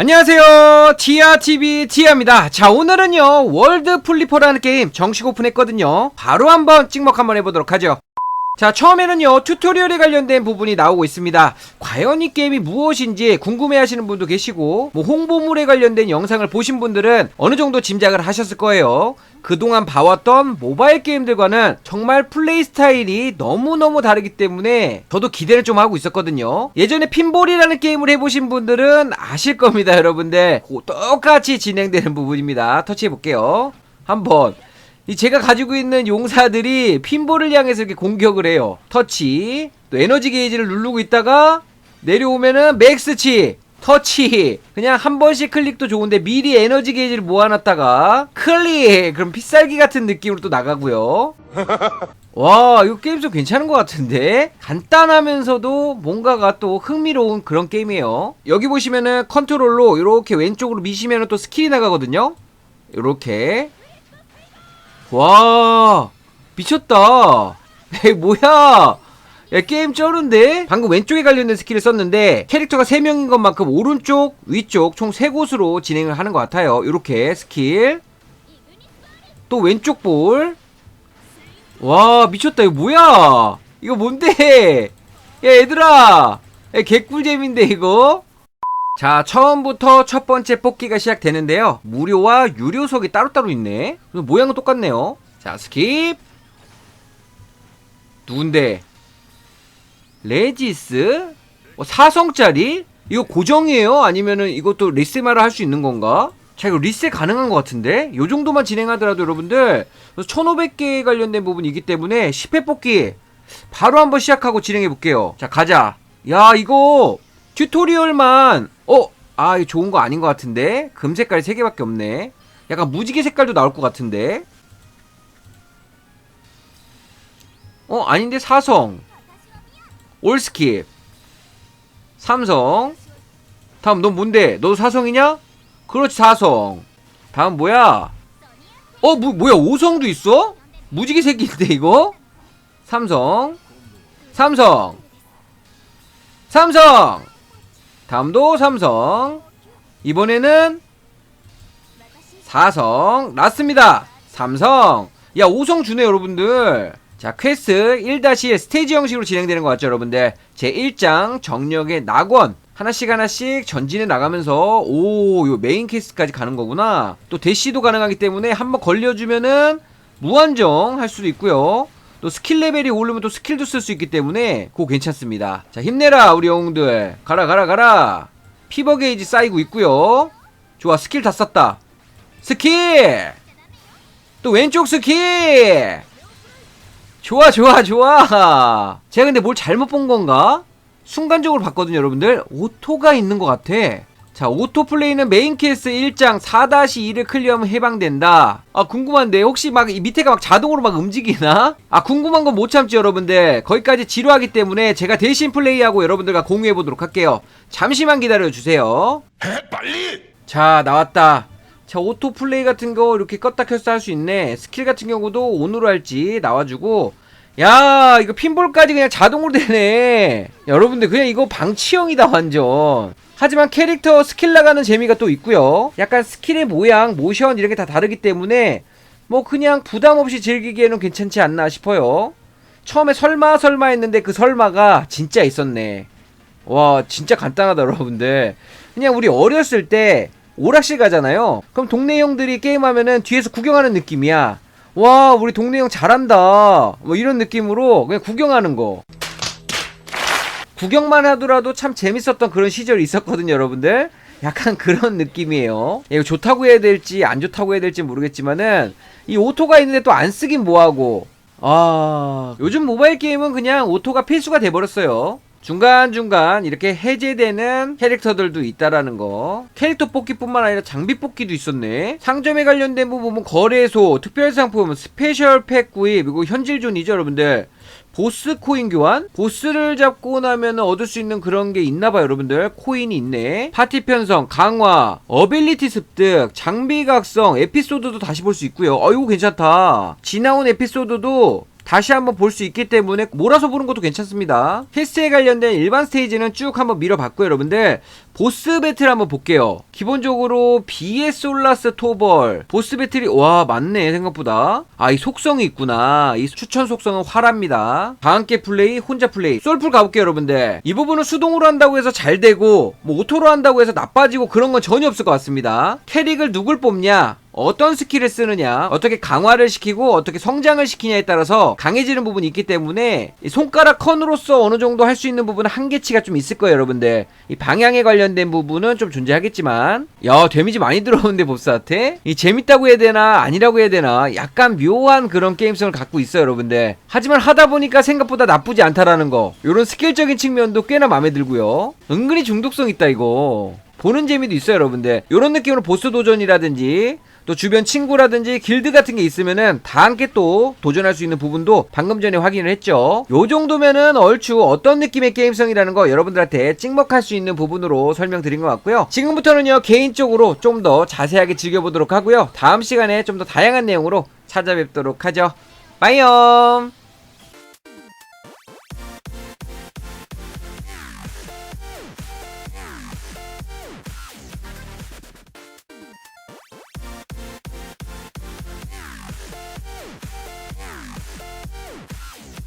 안녕하세요. 티아TV 티아입니다. 자, 오늘은요, 월드 플리퍼라는 게임 정식 오픈했거든요. 바로 한번 찍먹 한번 해보도록 하죠. 자, 처음에는요, 튜토리얼에 관련된 부분이 나오고 있습니다. 과연 이 게임이 무엇인지 궁금해 하시는 분도 계시고, 뭐, 홍보물에 관련된 영상을 보신 분들은 어느 정도 짐작을 하셨을 거예요. 그동안 봐왔던 모바일 게임들과는 정말 플레이 스타일이 너무너무 다르기 때문에 저도 기대를 좀 하고 있었거든요. 예전에 핀볼이라는 게임을 해보신 분들은 아실 겁니다, 여러분들. 고- 똑같이 진행되는 부분입니다. 터치해볼게요. 한번. 이 제가 가지고 있는 용사들이 핀볼을 향해서 이렇게 공격을 해요. 터치. 또 에너지 게이지를 누르고 있다가 내려오면은 맥스치. 터치. 그냥 한 번씩 클릭도 좋은데 미리 에너지 게이지를 모아놨다가 클릭. 그럼 핏살기 같은 느낌으로 또 나가고요. 와, 이거 게임 좀 괜찮은 것 같은데? 간단하면서도 뭔가가 또 흥미로운 그런 게임이에요. 여기 보시면은 컨트롤로 이렇게 왼쪽으로 미시면은 또 스킬이 나가거든요? 이렇게. 와 미쳤다. 에이 뭐야? 야 게임 쩌는데? 방금 왼쪽에 관련된 스킬을 썼는데 캐릭터가 3명인 것만큼 오른쪽 위쪽 총 3곳으로 진행을 하는 것 같아요. 이렇게 스킬. 또 왼쪽 볼 와 미쳤다. 이거 뭐야? 이거 뭔데? 야 얘들아. 야, 개꿀잼인데 이거 자, 처음부터 첫 번째 뽑기가 시작되는데요. 무료와 유료석이 따로따로 있네. 모양은 똑같네요. 자, 스킵. 누군데? 레지스? 어, 4성짜리? 이거 고정이에요? 아니면은 이것도 리세마를 할 수 있는 건가? 자, 이거 리세 가능한 것 같은데? 요 정도만 진행하더라도 여러분들, 1500개에 관련된 부분이기 때문에 10회 뽑기 바로 한번 시작하고 진행해 볼게요. 자, 가자. 야, 이거 튜토리얼만 어? 아 이거 좋은 거 아닌 것 같은데? 금 색깔이 3개밖에 없네. 약간 무지개 색깔도 나올 것 같은데? 어 아닌데? 사성. 올스킵. 삼성. 다음 넌 뭔데? 너 사성이냐? 그렇지 사성. 다음 뭐야? 어 뭐, 뭐야? 오성도 있어? 무지개 색인데 이거? 삼성. 삼성. 삼성 다음도 삼성. 이번에는 사성. 났습니다. 삼성. 야 5성 주네 여러분들. 자 퀘스트 1-1 스테이지 형식으로 진행되는 것 같죠 여러분들? 제 1장 정력의 낙원. 하나씩 하나씩 전진해 나가면서 오 요 메인 퀘스트까지 가는 거구나. 또 대시도 가능하기 때문에 한번 걸려주면은 무한정 할 수도 있고요 또 스킬 레벨이 오르면 또 스킬도 쓸 수 있기 때문에 그거 괜찮습니다. 자 힘내라 우리 영웅들 가라 가라 가라 피버 게이지 쌓이고 있고요. 좋아 스킬 다 썼다. 스킬 또 왼쪽 스킬 좋아 좋아 좋아 제가 근데 뭘 잘못 본 건가? 순간적으로 봤거든요 여러분들 오토가 있는 것 같아 자 오토 플레이는 메인 캐스 1장 4-2를 클리어하면 해방된다. 아 궁금한데 혹시 막 이 밑에가 막 자동으로 막 움직이나? 아 궁금한 건 못 참죠 여러분들. 거기까지 지루하기 때문에 제가 대신 플레이하고 여러분들과 공유해 보도록 할게요. 잠시만 기다려 주세요. 빨리! 자 나왔다. 자 오토 플레이 같은 거 이렇게 껐다 켰다 할 수 있네. 스킬 같은 경우도 온으로 할지 나와주고 야 이거 핀볼까지 그냥 자동으로 되네. 여러분들 그냥 이거 방치형이다 완전. 하지만 캐릭터 스킬 나가는 재미가 또 있고요. 약간 스킬의 모양 모션 이런 게 다 다르기 때문에 뭐 그냥 부담 없이 즐기기에는 괜찮지 않나 싶어요. 처음에 설마 설마 했는데 그 설마가 진짜 있었네. 와 진짜 간단하다 여러분들. 그냥 우리 어렸을 때 오락실 가잖아요. 그럼 동네 형들이 게임하면은 뒤에서 구경하는 느낌이야 와 우리 동네 형 잘한다. 뭐 이런 느낌으로 그냥 구경하는 거. 구경만 하더라도 참 재밌었던 그런 시절이 있었거든요 여러분들. 약간 그런 느낌이에요. 야, 이거 좋다고 해야 될지 안 좋다고 해야 될지 모르겠지만은 이 오토가 있는데 또 안 쓰긴 뭐하고. 아 요즘 모바일 게임은 그냥 오토가 필수가 돼버렸어요 중간중간 이렇게 해제되는 캐릭터들도 있다라는 거 캐릭터 뽑기뿐만 아니라 장비 뽑기도 있었네 상점에 관련된 부분 거래소 특별상품 스페셜 팩 구입 그리고 현질존이죠 여러분들 보스 코인 교환? 보스를 잡고 나면 얻을 수 있는 그런 게 있나봐요, 여러분들. 코인이 있네. 파티 편성, 강화, 어빌리티 습득, 장비 각성, 에피소드도 다시 볼 수 있고요. 어, 이거 괜찮다. 지나온 에피소드도 다시 한번 볼 수 있기 때문에 몰아서 보는 것도 괜찮습니다. 퀘스트에 관련된 일반 스테이지는 쭉 한번 밀어봤고요, 여러분들. 보스 배틀 한번 볼게요. 기본적으로 비의 솔라스 토벌 보스 배틀이 와 맞네 생각보다. 아 이 속성이 있구나. 이 추천 속성은 활합니다. 다 함께 플레이 혼자 플레이. 솔풀 가볼게요 여러분들. 이 부분은 수동으로 한다고 해서 잘 되고 뭐 오토로 한다고 해서 나빠지고 그런 건 전혀 없을 것 같습니다. 캐릭을 누굴 뽑냐 어떤 스킬을 쓰느냐, 어떻게 강화를 시키고 어떻게 성장을 시키냐에 따라서 강해지는 부분이 있기 때문에 이 손가락 컨으로서 어느 정도 할 수 있는 부분은 한계치가 좀 있을 거예요, 여러분들. 이 방향에 관련된 부분은 좀 존재하겠지만, 야 데미지 많이 들어오는데 보스한테 이 재밌다고 해야 되나 아니라고 해야 되나 약간 묘한 그런 게임성을 갖고 있어요, 여러분들. 하지만 하다 보니까 생각보다 나쁘지 않다라는 거. 이런 스킬적인 측면도 꽤나 마음에 들고요. 은근히 중독성 있다 이거. 보는 재미도 있어요, 여러분들. 이런 느낌으로 보스 도전이라든지 또 주변 친구라든지 길드 같은 게 있으면은 다 함께 또 도전할 수 있는 부분도 방금 전에 확인을 했죠. 요 정도면은 얼추 어떤 느낌의 게임성이라는 거 여러분들한테 찍먹할 수 있는 부분으로 설명드린 것 같고요. 지금부터는요 개인적으로 좀 더 자세하게 즐겨보도록 하고요. 다음 시간에 좀 더 다양한 내용으로 찾아뵙도록 하죠. 빠이염!